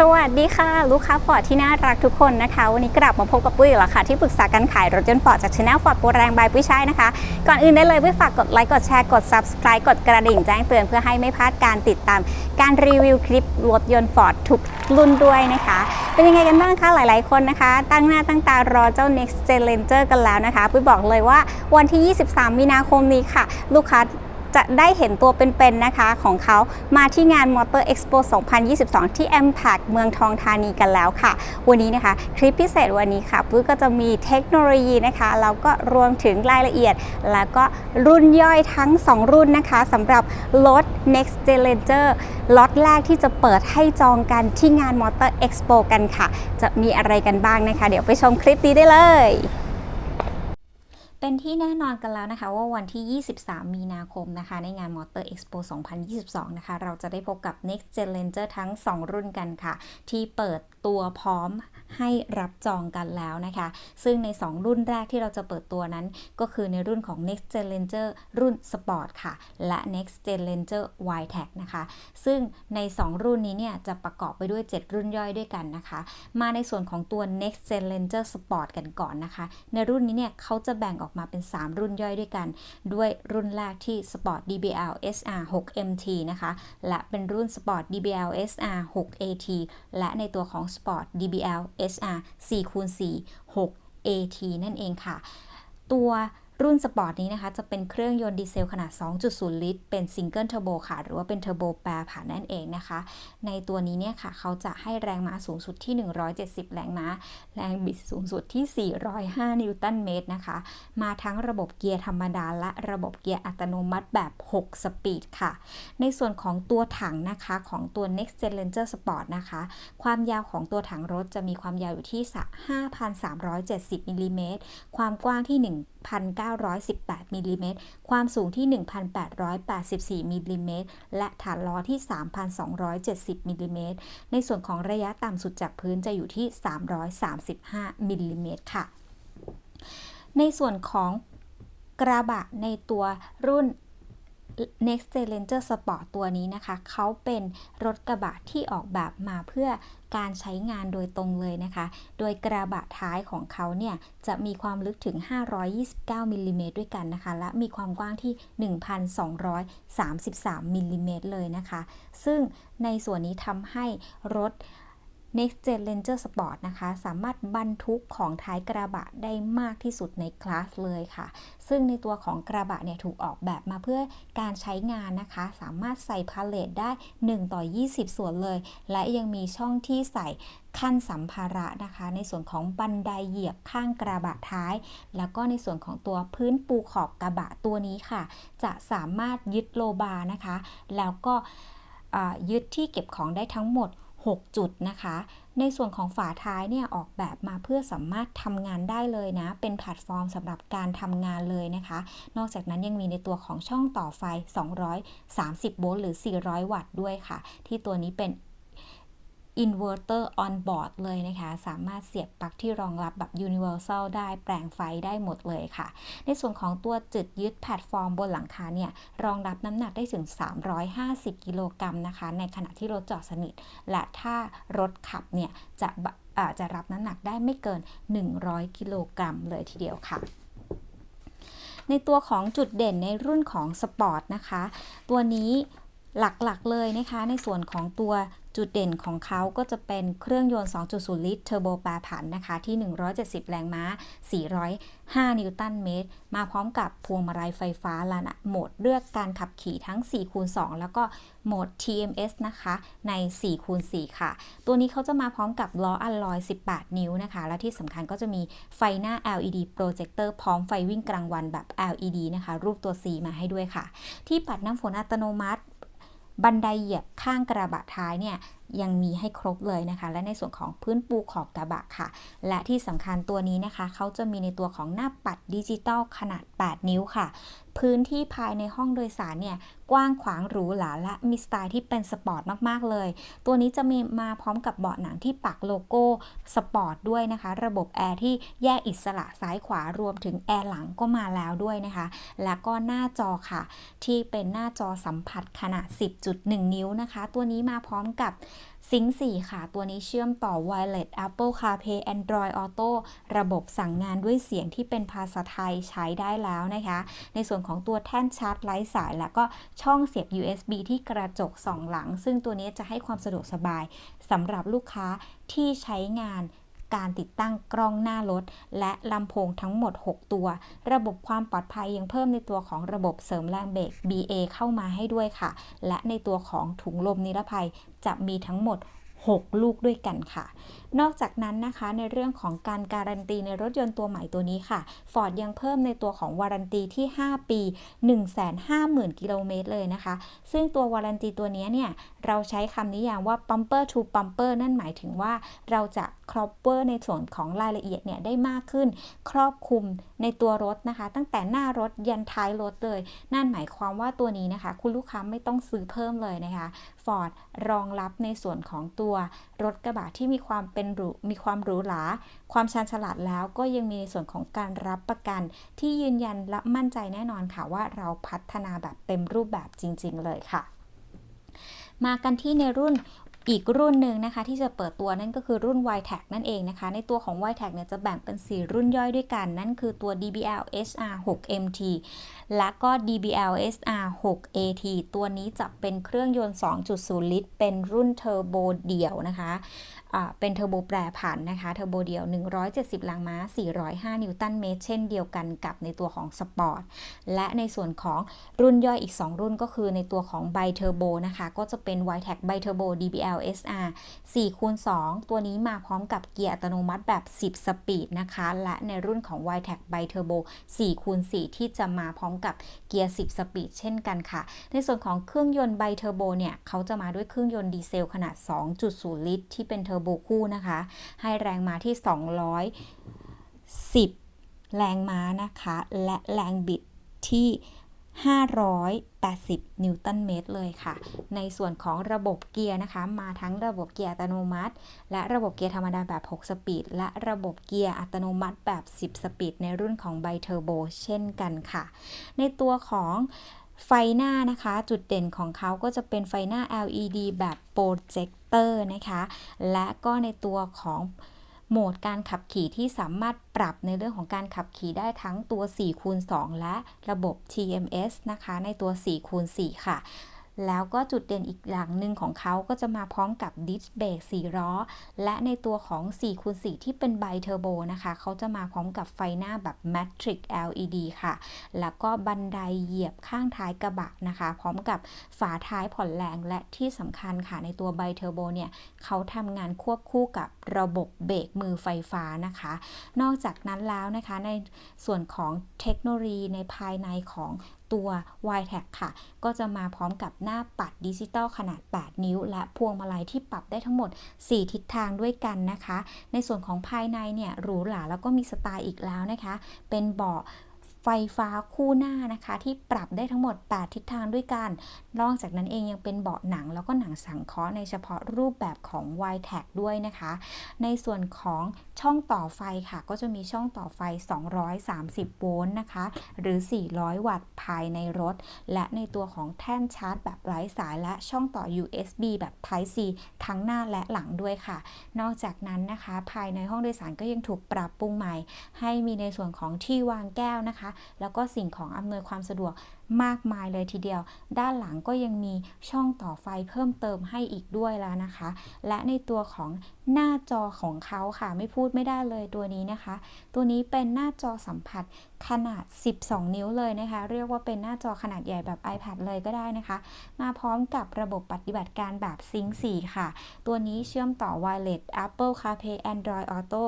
สวัสดีค่ะ ลูกค้าฟอร์ดที่น่ารักทุกคนนะคะ วันนี้กลับมาพบกับปุ้ยอีกแล้วค่ะ ที่ปรึกษาการขายรถยนต์ฟอร์ดจากช anel ฟอร์ดโปรแรงบายปุ้ยใช่นะคะ ก่อนอื่นได้เลยปุ้ยฝากกดไลค์กดแชร์กด subscribe กดกระดิ่งแจ้งเตือนเพื่อให้ไม่พลาดการติดตาม การรีวิวคลิปรถยนต์ฟอร์ดทุกรุ่นด้วยนะคะ เป็นยังไงกันบ้างคะหลาย ๆ คนนะคะ ตั้งหน้าตั้งตารอเจ้า next gen ranger กันแล้วนะคะปุ้ยบอกเลยว่าวันที่ 23 มีนาคมนี้ค่ะ ลูกค้า จะได้เห็นตัวเป็นๆนะคะของเขามาที่งาน Motor Expo 2022 ที่ m p a c เมืองทองธานีกันแล้วค่ะ วันนี้นะคะ คลิปพิเศษวันนี้ค่ะปุ้ยก็จะมีเทคโนโลยีนะคะแล้วก็รวมถึงรายละเอียด แล้วก็รุ่นย่อยทั้ง 2 รุ่นนะคะสำหรับรถ Next Gen Ranger ล็อตแรกที่จะเปิดให้จองกันที่งาน Motor Expo กันค่ะ จะมีอะไรกันบ้างนะคะ เดี๋ยวไปชมคลิปนี้ได้เลย เป็นที่แน่นอนกันแล้วนะคะว่าวันที่ 23 มีนาคมนะคะ ในงาน Motor Expo 2022 นะคะ เราจะได้พบกับ Next Gen Ranger ทั้ง 2 รุ่นกันค่ะ ที่เปิด ตัวพร้อมให้รับจองกันแล้วนะคะ ซึ่งใน 2 รุ่นแรกที่เราจะเปิดตัวนั้น ก็คือในรุ่นของ Next Gen Ranger รุ่น Sport ค่ะ และ Next Gen Ranger y t e c นะคะ ซึ่งใน 2 รุ่นนี้เนี่ยจะประกอบไปด้วย 7 รุ่นย่อยด้วยกันนะคะ มาในส่วนของตัว Next Gen Ranger Sport กันก่อนนะคะ ในรุ่นนี้เนี่ยเขาจะแบ่งออกมาเป็น 3 รุ่นย่อยด้วยกัน ด้วยรุ่นแรกที่ Sport DBL SR 6 MT นะคะ และเป็นรุ่น Sport DBL SR 6 AT และในตัวของ Sport DBL SR 4 คูณ4 6 AT นั่นเองค่ะ ตัว รุ่นสปอร์ตนี้นะคะ จะเป็นเครื่องยนต์ดีเซลขนาด 2.0 ลิตร เป็นซิงเกิลเทอร์โบค่ะ หรือว่าเป็นเทอร์โบแปรผันนั่นเองนะคะ ในตัวนี้เนี่ยค่ะ เขาจะให้แรงม้าสูงสุดที่ 170 แรงม้า แรงบิดสูงสุดที่ 405 นิวตันเมตรนะคะ มาทั้งระบบเกียร์ธรรมดา และระบบเกียร์อัตโนมัติแบบ 6 สปีดค่ะ ในส่วนของตัวถังนะคะของตัว Next Gen Ranger Sport นะคะ ความยาวของตัวถังรถจะมีความยาวอยู่ที่ 5,370มิลลิเมตร ความกว้างที่ 1 9 1,918มิลลิเมตร ความสูงที่ 1,884มิลลิเมตร และฐานล้อที่ 3,270มิลลิเมตร ในส่วนของระยะต่ำสุดจากพื้นจะอยู่ที่ 335มิลลิเมตรค่ะ ในส่วนของกระบะในตัวรุ่น Next Gen Ranger Sport ตัวนี้นะคะ เขาเป็นรถกระบะที่ออกแบบมาเพื่อการใช้งานโดยตรงเลยนะคะ โดยกระบะท้ายของเขาเนี่ย จะมีความลึกถึง 529มิลลิเมตรด้วยกันนะคะ และมีความกว้างที่ 1,233มิลลิเมตรเลยนะคะ ซึ่งในส่วนนี้ทำให้รถ Next Gen Ranger Sport นะคะ สามารถบรรทุกของท้ายกระบะได้มากที่สุดในคลาสเลยค่ะ ซึ่งในตัวของกระบะเนี่ยถูกออกแบบมาเพื่อการใช้งานนะคะ สามารถใส่พาเลทได้ 1 ต่อ 20 ส่วนเลย และยังมีช่องที่ใส่ขั้นสัมภาระนะคะ ในส่วนของบันไดเหยียบข้างกระบะท้าย แล้วก็ในส่วนของตัวพื้นปูขอบกระบะตัวนี้ค่ะ จะสามารถยึดโลบานะคะ แล้วก็ยึดที่เก็บของได้ทั้งหมด 6 จุดนะคะ ในส่วนของฝาท้ายเนี่ยออกแบบมาเพื่อสามารถทำงานได้เลยนะ เป็นแพลตฟอร์มสำหรับการทำงานเลยนะคะ นอกจากนั้นยังมีในตัวของช่องต่อไฟ 230 โวลต์หรือ 400 วัตต์ด้วยค่ะ ที่ตัวนี้เป็น inverter on board เลยนะคะ สามารถเสียบปลั๊กที่รองรับแบบ universal ได้แปลงไฟได้หมดเลยค่ะ ในส่วนของตัวจุดยึดแพลตฟอร์มบนหลังคาเนี่ย รองรับน้ำหนักได้ถึง 350 กิโลกรัมนะคะ ในขณะที่รถจอดสนิท และถ้ารถขับเนี่ย จะจะรับน้ำหนักได้ไม่เกิน 100 กิโลกรัมเลยทีเดียวค่ะในตัวของจุดเด่นในรุ่นของสปอร์ตนะคะ ตัวนี้ หลักๆเลยนะคะ ในส่วนของตัวจุดเด่นของเขาก็จะเป็นเครื่องยนต์ 2.0 ลิตรเทอร์โบแปรผันนะคะ ที่ 170 แรงม้า 405 นิวตันเมตร มาพร้อมกับพวงมาลัยไฟฟ้าและโหมดเลือกการขับขี่ทั้ง 4 คูณ 2 แล้วก็โหมด TMS นะคะ ใน 4 คูณ 4 ค่ะ ตัวนี้เขาจะมาพร้อมกับล้ออัลลอย 18 นิ้วนะคะ และที่สำคัญก็จะมีไฟหน้า LED โปรเจคเตอร์พร้อมไฟวิ่งกลางวันแบบ LED นะคะ รูปตัว C มาให้ด้วยค่ะ ที่ปัดน้ำฝนอัตโนมัติ บันไดเหยียบข้างกระบะท้ายเนี่ย ยังมีให้ครบเลยนะคะ และในส่วนของพื้นปูขอบกระบะค่ะ และที่สำคัญตัวนี้นะคะ เขาจะมีในตัวของหน้าปัดดิจิตอลขนาด 8 นิ้วค่ะ พื้นที่ภายในห้องโดยสารเนี่ยกว้างขวางหรูหราและมีสไตล์ที่เป็นสปอร์ตมาก ๆ เลย ตัวนี้จะมีมาพร้อมกับเบาะหนังที่ปักโลโก้สปอร์ตด้วยนะคะ ระบบแอร์ที่แยกอิสระซ้ายขวารวมถึงแอร์หลังก็มาแล้วด้วยนะคะ แล้วก็หน้าจอค่ะ ที่เป็นหน้าจอสัมผัสขนาด 10.1 นิ้วนะคะ ตัวนี้มาพร้อมกับซิงสี่ค่ะ ตัวนี้เชื่อมต่อ Wireless Apple CarPlay Android Auto ระบบสั่งงานด้วยเสียงที่เป็นภาษาไทยใช้ได้แล้วนะคะ ในส่วนของตัวแท่นชาร์จไร้สาย และก็ช่องเสียบ USB ที่กระจกสองหลัง ซึ่งตัวนี้จะให้ความสะดวกสบายสำหรับลูกค้าที่ใช้งาน การติดตั้งกล้องหน้ารถ และลำโพงทั้งหมด 6 ตัว ระบบความปลอดภัยยังเพิ่มในตัวของระบบเสริมแรงเบรก BA เข้ามาให้ด้วยค่ะ และในตัวของถุงลมนิรภัยจะมีทั้งหมด 6 ลูกด้วยกันค่ะนอกจากนั้นนะคะในเรื่องของการการันตีในรถยนต์ตัวใหม่ตัวนี้ค่ะ Ford ยังเพิ่มในตัวของวารันตีที่ 5 ปี 150,000 กิโลเมตรเลยนะคะ ซึ่งตัววารันตีตัวนี้เนี่ย เราใช้คำนิยามว่า bumper to bumper นั่นหมายถึงว่าเราจะ cover ในส่วนของรายละเอียดเนี่ยได้มากขึ้น ครอบคลุมในตัวรถนะคะ ตั้งแต่หน้ารถยันท้ายรถเลย นั่นหมายความว่าตัวนี้นะคะ คุณลูกค้าไม่ต้องซื้อเพิ่มเลยนะคะ Ford รองรับในส่วนของตัวรถกระบะที่มีความเป็นหรูมีความหรูหราความชาญฉลาดแล้วก็ยังมีในส่วนของการรับประกัน ที่ยืนยันและมั่นใจแน่นอนค่ะว่าเราพัฒนาแบบเต็มรูปแบบจริง ๆ เลยค่ะมากันที่ในรุ่น อีกรุ่นหนึ่งนะคะที่จะเปิดตัวนั่นก็คือรุ่น y t a g นั่นเองนะคะ ในตัวของ y t a g เนี่ยจะแบ่งเป็น 4 รุ่นย่อยด้วยกัน นั่นคือตัว DBL HR 6 MT และก็ DBL SR 6 AT ตัวนี้จะเป็นเครื่องยนต์ 2.0 ลิตร เป็นรุ่นเทอร์โบเดี่ยวนะคะเป็นเทอร์โบแปรผันนะคะ เทอร์โบเดียว 170 แรงม้า 405 นิวตันเมตร เช่นเดียวกันกับในตัวของสปอร์ต และในส่วนของรุ่นย่อยอีก 2 รุ่นก็คือในตัวของไบเทอร์โบนะคะ ก็จะเป็น y t e c b i t u r b o DBL LSR 4คูณ2ตัวนี้มาพร้อมกับเกียร์อัตโนมัติแบบ 10 สปีดนะคะ และในรุ่นของ y t e c b i t u r b o 4คูณ4ที่จะมาพร้อมกับเกียร์ 10 สปีดเช่นกันค่ะ ในส่วนของเครื่องยนต์ไบเทอร์โบเนี่ย เขาจะมาด้วยเครื่องยนต์ดีเซลขนาด 2.0 ลิตร ที่เป็นเทอร์โบคู่นะคะ ให้แรงม้าที่ 210 แรงม้านะคะ และแรงบิดที่ 580 นิวตันเมตรเลยค่ะ ในส่วนของระบบเกียร์นะคะ มาทั้งระบบเกียร์อัตโนมัติ และระบบเกียร์ธรรมดาแบบ 6 สปีด และระบบเกียร์อัตโนมัติแบบ 10 สปีด ในรุ่นของไบเทอร์โบเช่นกันค่ะ ในตัวของไฟหน้านะคะ จุดเด่นของเขาก็จะเป็นไฟหน้า LED แบบโปรเจคเตอร์นะคะ และก็ในตัวของ โหมดการขับขี่ที่สามารถปรับในเรื่องของการขับขี่ได้ทั้งตัว4คูณ2และระบบ TMS นะคะ ในตัว4คูณ4ค่ะ แล้วก็จุดเด่นอีกอย่างหนึ่งของเขาก็จะมาพร้อมกับดิสเบรก4ล้อ และในตัวของ4คูณ4ที่เป็นไบเทอร์โบนะคะ เขาจะมาพร้อมกับไฟหน้าแบบ Matrix LED ค่ะ แล้วก็บันไดเหยียบข้างท้ายกระบะนะคะ พร้อมกับฝาท้ายผ่อนแรงและที่สำคัญค่ะในตัวไบเทอร์โบเนี่ย เขาทำงานควบคู่กับระบบเบรกมือไฟฟ้านะคะ นอกจากนั้นแล้วนะคะในส่วนของเทคโนโลยีในภายในของ ตัว y t a g ค่ะ ก็จะมาพร้อมกับหน้าปัดดิจิตอลขนาด 8 นิ้ว และพวงมาลัยที่ปรับได้ทั้งหมด 4 ทิศทางด้วยกันนะคะ ในส่วนของภายในเนี่ยหรูหราแล้วก็มีสไตล์อีกแล้วนะคะ เป็นเบาะ ไฟฟ้าคู่หน้านะคะ ที่ปรับได้ทั้งหมด 8 ทิศทางด้วยกัน นอกจากนั้นเองยังเป็นเบาะหนัง แล้วก็หนังสังเคราะห์ในเฉพาะรูปแบบของ y t a g ด้วยนะคะ ในส่วนของช่องต่อไฟค่ะ ก็จะมีช่องต่อไฟ 230 โวลต์นะคะ หรือ 400 วัตต์ภายในรถ และในตัวของแท่นชาร์จ แบบไร้สายและช่องต่อ USB แบบ Type C ทั้งหน้าและหลังด้วยค่ะ นอกจากนั้นนะคะ ภายในห้องโดยสารก็ยังถูกปรับปรุงใหม่ ให้มีในส่วนของที่วางแก้วนะคะแล้วก็สิ่งของอำนวยความสะดวกมากมายเลยทีเดียว ด้านหลังก็ยังมีช่องต่อไฟเพิ่มเติมให้อีกด้วยแล้วนะคะ และในตัวของ หน้าจอของเขาค่ะ ไม่พูดไม่ได้เลยตัวนี้นะคะ ตัวนี้เป็นหน้าจอสัมผัสขนาด 12 นิ้วเลยนะคะ เรียกว่าเป็นหน้าจอขนาดใหญ่แบบ iPad เลยก็ได้นะคะ มาพร้อมกับระบบปฏิบัติการแบบ Sync 4 ค่ะ ตัวนี้เชื่อมต่อ Wireless Apple CarPlay Android Auto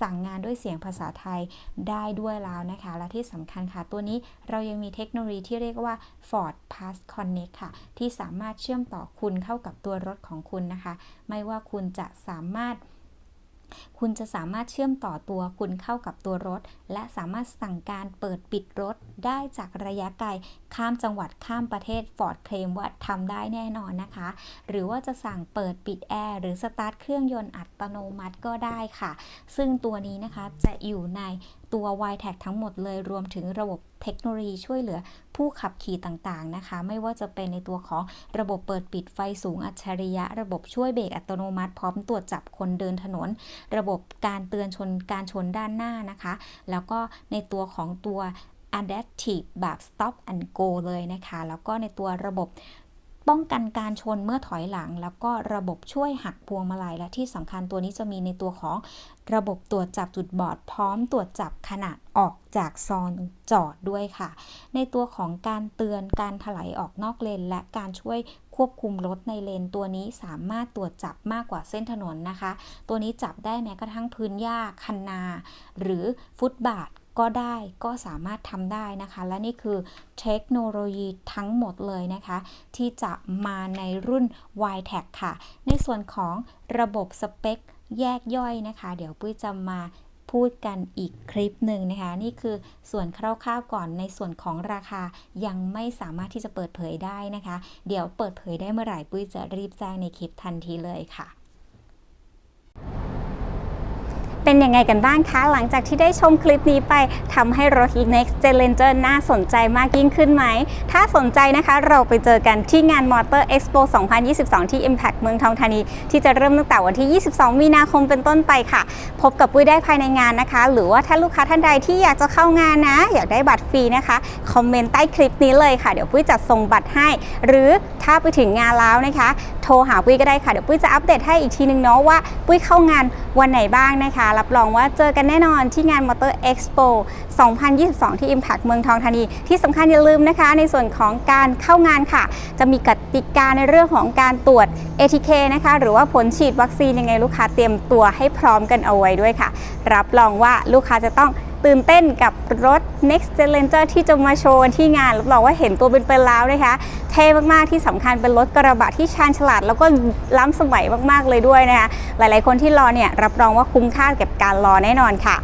สั่งงานด้วยเสียงภาษาไทยได้ด้วยแล้วนะคะ และที่สำคัญค่ะ ตัวนี้เรายังมีเทคโนโลยีที่เรียกว่า Ford Pass Connect ค่ะ ที่สามารถเชื่อมต่อคุณเข้ากับตัวรถของคุณนะคะ ไม่ว่าคุณจะสามารถ คุณจะสามารถเชื่อมต่อตัวคุณเข้ากับตัวรถ และสามารถสั่งการเปิดปิดรถได้จากระยะไกล ข้ามจังหวัดข้ามประเทศฟอร์ดเคลมว่าทำได้แน่นอนนะคะ หรือว่าจะสั่งเปิดปิดแอร์หรือสตาร์ทเครื่องยนต์อัตโนมัติก็ได้ค่ะ ซึ่งตัวนี้นะคะจะอยู่ใน ตัว y t a g ทั้งหมดเลยรวมถึงระบบเทคโนโลยีช่วยเหลือผู้ขับขี่ต่างๆนะคะ ไม่ว่าจะเป็นในตัวของระบบเปิดปิดไฟสูงอัจฉริยะ ระบบช่วยเบรกอัตโนมัติ พร้อมตรวจจับคนเดินถนน ระบบการเตือนชนการชนด้านหน้านะคะ แล้วก็ในตัวของตัว adaptive แบบ stop and go เลยนะคะ แล้วก็ในตัวระบบ ป้องกันการชนเมื่อถอยหลัง แล้วก็ระบบช่วยหักพวงมาลัยและที่สำคัญตัวนี้จะมีในตัวของระบบตรวจจับจุดบอด พร้อมตรวจจับขนาดออกจากซอนจอดด้วยค่ะ ในตัวของการเตือนการถลายออกนอกเลน และการช่วยควบคุมรถในเลนตัวนี้สามารถตรวจจับมากกว่าเส้นถนนนะคะ ตัวนี้จับได้แม้กระทั่งพื้นหญ้าคันนา หรือฟุตบาท ก็ได้ก็สามารถทำได้นะคะ และนี่คือเทคโนโลยีทั้งหมดเลยนะคะ ที่จะมาในรุ่น y t a g ค่ะ ในส่วนของระบบสเปคแยกย่อยนะคะ เดี๋ยวปุ้ยจะมาพูดกันอีกคลิปหนึ่งนะคะ นี่คือส่วนคร่าวๆก่อนในส่วนของราคายังไม่สามารถที่จะเปิดเผยได้นะคะ เดี๋ยวเปิดเผยได้เมื่อไหร่ปุ้ยจะรีบแจ้งในคลิปทันทีเลยค่ะ เป็นยังไงกันบ้างคะ หลังจากที่ได้ชมคลิปนี้ไปทำให้รถ Next Gen Ranger น่าสนใจมากยิ่งขึ้นไหม ถ้าสนใจนะคะเราไปเจอกันที่งาน Motor Expo 2022 ที่ Impact เมืองทองธานี ที่จะเริ่มตั้งแต่วันที่ 22 มีนาคมเป็นต้นไปค่ะ พบกับปุ้ยได้ภายในงานนะคะ หรือว่าถ้าลูกค้าท่านใดที่อยากจะเข้างานนะ อยากได้บัตรฟรีนะคะคอมเมนต์ใต้คลิปนี้เลยค่ะเดี๋ยวปุ้ยจัดส่งบัตรให้ หรือถ้าไปถึงงานแล้วนะคะ โทรหาปุ้ยก็ได้ค่ะเดี๋ยวปุ้ยจะอัปเดตให้อีกทีนึงเนาะว่าปุ้ยเข้างานวันไหนบ้างนะคะรับรองว่าเจอกันแน่นอนที่งาน Motor Expo 2022 ที่ Impact เมืองทองธานี ที่สำคัญอย่าลืมนะคะ ในส่วนของการเข้างานค่ะ จะมีกติกาในเรื่องของการตรวจ ATK นะคะ หรือว่าผลฉีดวัคซีนยังไงลูกค้าเตรียมตัวให้พร้อมกันเอาไว้ด้วยค่ะ รับรองว่าลูกค้าจะต้อง ตื่นเต้นกับรถ Next Gen Ranger ที่จะมาโชว์ที่งานรับรองว่าเห็นตัวเป็นๆแล้วนะคะเท่มากๆที่สำคัญเป็นรถกระบะที่ชาญฉลาด แล้วก็ล้ำสมัยมากๆเลยด้วยนะคะหลายๆคนที่รอเนี่ยรับรองว่าคุ้มค่ากับการรอแน่นอนค่ะ